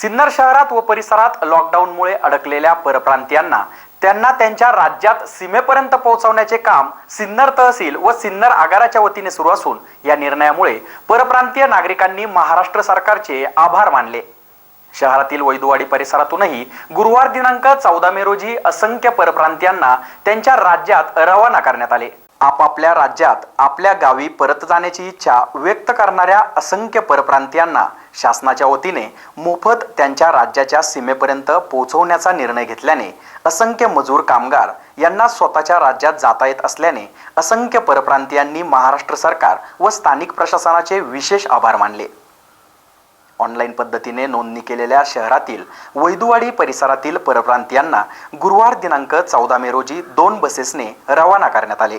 सिन्नर शहरात व परिसरात लॉकडाऊनमुळे अडकलेल्या परप्रांतीयांना त्यांना त्यांच्या राज्यात सीमेपर्यंत पोहोचवण्याचे काम सिन्नर तहसील व सिन्नर आगाराच्या वतीने सुरू असून या निर्णयामुळे परप्रांतीय नागरिकांनी महाराष्ट्र सरकारचे आभार मानले. शहरातील वैदुवाडी परिसरातूनही गुरुवार दिनांक चौदा मे रोजी असंख्य परप्रांतीयांना त्यांच्या राज्यात रवाना करण्यात आले. आपापल्या राज्यात आपल्या गावी परत जाण्याची इच्छा व्यक्त करणाऱ्या असंख्य परप्रांतीयांना शासनाच्या वतीने मोफत त्यांच्या राज्याच्या सीमेपर्यंत पोहोचवण्याचा निर्णय घेतल्याने असंख्य मजूर कामगार यांना स्वतःच्या राज्यात जाता येत असल्याने असंख्य परप्रांतीयांनी महाराष्ट्र सरकार व स्थानिक प्रशासनाचे विशेष आभार मानले. ऑनलाईन पद्धतीने नोंदणी केलेल्या शहरातील वैदुवाडी परिसरातील परप्रांतीयांना गुरुवार दिनांक चौदा मे रोजी दोन बसेसने रवाना करण्यात आले.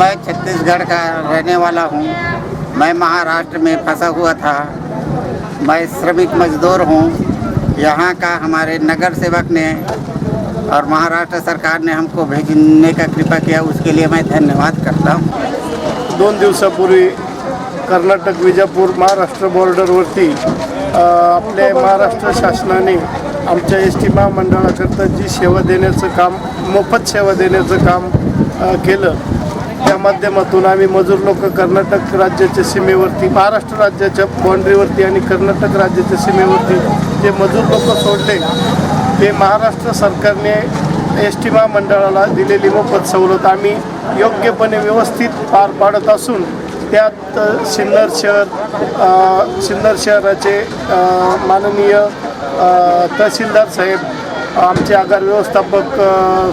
मैं छत्तीसगढ़ का रहने वाला हूँ। मैं महाराष्ट्र में फंसा हुआ था। मैं श्रमिक मजदूर हूँ। यहाँ का हमारे नगर सेवक ने और महाराष्ट्र सरकार ने हमको भेजने का कृपा किया उसके लिए मैं धन्यवाद करता हूँ। दोन दिवसापूर्वी कर्नाटक विजापूर महाराष्ट्र बॉर्डरवरती अ, आपल्या महाराष्ट्र शासनाने आमच्या एस टी महामंडळाकरता जी सेवा देण्याचं काम मोफत सेवा देण्याचं काम केलं त्या माध्यमातून आम्ही मजूर लोक कर्नाटक राज्याच्या सीमेवरती महाराष्ट्र राज्याच्या बाँड्रीवरती आणि कर्नाटक राज्याच्या सीमेवरती जे मजूर लोक सोडले ते महाराष्ट्र सरकारने एस टी महामंडळाला दिलेली मोफत सवलत आम्ही योग्यपणे व्यवस्थित पार पाडत असून त्यात सिन्नर शहर सिन्नर शहराचे माननीय तहसीलदार साहेब आमचे आगार व्यवस्थापक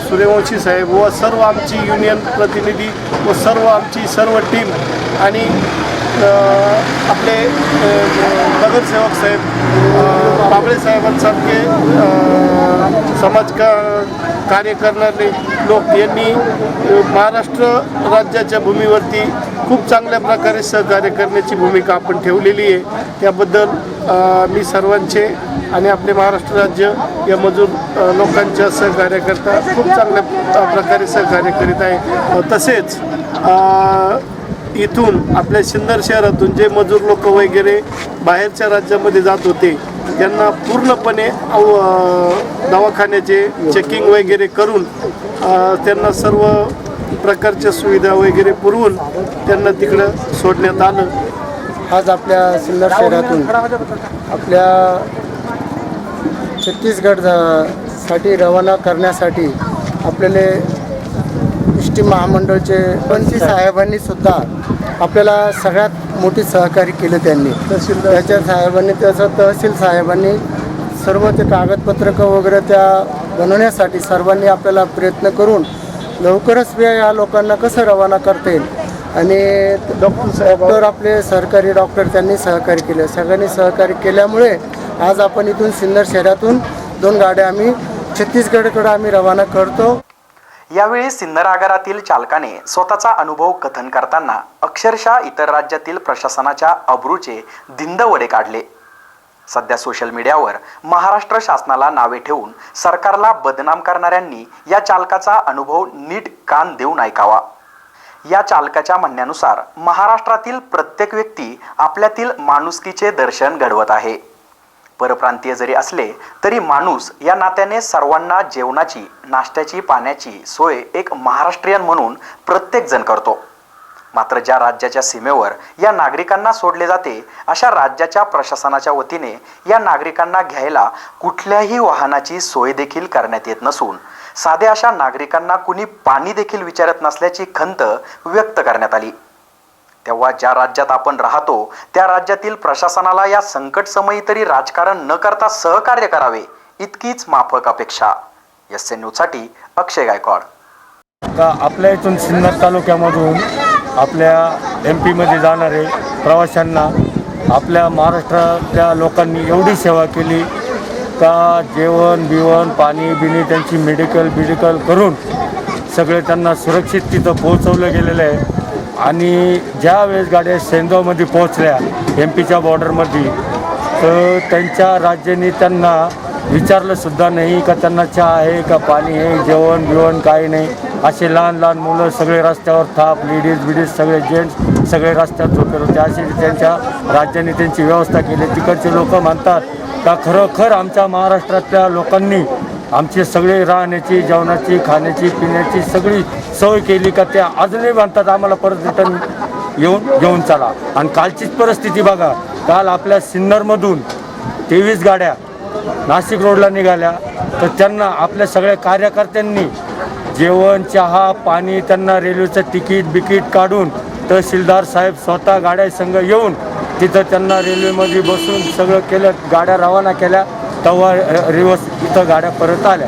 सूर्यवंशी साहेब व सर्व आमची युनियन प्रतिनिधी व सर्व आमची सर्व टीम आणि आपले नगरसेवक साहेब बाबळे साहेबांसारखे समाज का कार्य करणारे लोक यांनी महाराष्ट्र राज्याच्या भूमीवरती खूप चांगल्या प्रकारे सहकार्य करण्याची भूमिका आपण ठेवलेली आहे. त्याबद्दल मी सर्वांचे आणि आपले महाराष्ट्र राज्य या मजूर लोकांच्या सहकार्याकरता खूप चांगल्या प्रकारे सहकार्य करीत आहे. तसेच इथून आपल्या सिन्नर शहरातून जे मजूर लोक वगैरे बाहेरच्या राज्यामध्ये जात होते त्यांना पूर्णपणे दवाखान्याचे चेकिंग वगैरे करून त्यांना सर्व प्रकारच्या सुविधा वगैरे पुरवून त्यांना तिकडं सोडण्यात आलं. आज आपल्या सिन्नर शहरातून आपल्या छत्तीसगडसाठी रवाना करण्यासाठी आपल्याला एस टी महामंडळचे पंची साहेबांनी सुद्धा आपल्याला सगळ्यात मोठी सहकार्य केलं त्यांनी. त्याच्या साहेबांनी त्याचं तहसील साहेबांनी सर्व ते कागदपत्रकं वगैरे त्या बनवण्यासाठी सर्वांनी आपल्याला प्रयत्न करून लवकरच वे या लोकांना कसं रवाना करता येईल? आणि डॉक्टर डॉक्टर आपले सरकारी डॉक्टर त्यांनी सहकार्य केलं. सगळ्यांनी सहकार्य केल्यामुळे आज आपण इथून सिन्नर शहरातून दोन गाड्या आम्ही छत्तीसगडकडे आम्ही रवाना करतो. यावेळी सिन्नर आगारातील चालकाने स्वतःचा अनुभव कथन करताना अक्षरशः इतर राज्यातील प्रशासनाच्या अब्रूचे दिंदवडे काढले. सध्या सोशल मीडियावर महाराष्ट्र शासनाला नावे ठेवून सरकारला बदनाम करणाऱ्यांनी या चालकाचा अनुभव नीट कान देऊन ऐकावा. या चालकाच्या म्हणण्यानुसार महाराष्ट्रातील प्रत्येक व्यक्ती आपल्यातील माणुसकीचे दर्शन घडवत आहे. परप्रांतीय जरी असले तरी माणूस या नात्याने सर्वांना जेवणाची नाश्त्याची पाण्याची सोय एक महाराष्ट्रीयन म्हणून प्रत्येक जण करतो. मात्र ज्या राज्याच्या सीमेवर या नागरिकांना सोडले जाते अशा राज्याच्या प्रशासनाच्या वतीने या नागरिकांना घ्यायला कुठल्याही वाहनाची सोय देखील करण्यात येत नसून साध्या अशा नागरिकांना कुणी पाणी देखील विचारत नसल्याची खंत व्यक्त करण्यात आली. तेव्हा ज्या राज्यात आपण राहतो त्या राज्यातील प्रशासनाला या संकट समयी तरी राजकारण न करता सहकार्य करावे इतकीच माफक अपेक्षा. एस एन न्यूजसाठी अक्षय गायकवाड. का आपल्या इथून सिन्नर तालुक्यामधून आपल्या एम पीमध्ये जाणारे प्रवाशांना आपल्या महाराष्ट्रातल्या लोकांनी एवढी सेवा केली का जेवण बिवण पाणी बिणी त्यांची मेडिकल बिडिकल करून सगळे त्यांना सुरक्षित तिथं पोहोचवलं गेलेलं आहे. आणि ज्या वेळेस गाड्या सेनगावमध्ये पोहोचल्या एम पीच्या बॉर्डरमध्ये तर त्यांच्या राज्याने त्यांना विचारलंसुद्धा नाही का त्यांना चहा आहे का पाणी आहे जेवण बिवण काही नाही. असे लहान लहान मुलं सगळे रस्त्यावर थाप लेडीज बिडीज सगळे जेंट्स सगळे रस्त्यात झोपेल होते. अशी त्यांच्या राज्याने त्यांची व्यवस्था केली. तिकडचे लोक म्हणतात का खरोखर आमच्या महाराष्ट्रातल्या लोकांनी आमचे सगळे राहण्याची जेवणाची खाण्याची पिण्याची सगळी सोय केली का त्या अजूनही म्हणतात आम्हाला परत रिटर्न येऊन घेऊन चला. आणि कालचीच परिस्थिती बघा. काल आपल्या सिन्नरमधून तेवीस गाड्या नाशिक रोडला निघाल्या. तर त्यांना आपल्या सगळ्या कार्यकर्त्यांनी जेवण चहा पाणी त्यांना रेल्वेचं तिकीट बिकीट काढून तहसीलदार साहेब स्वतः गाड्या संघ येऊन तिथं त्यांना रेल्वेमध्ये बसून सगळं केलं गाड्या रवाना केल्या. तेव्हा रिवर्स इथं गाड्या परत आल्या.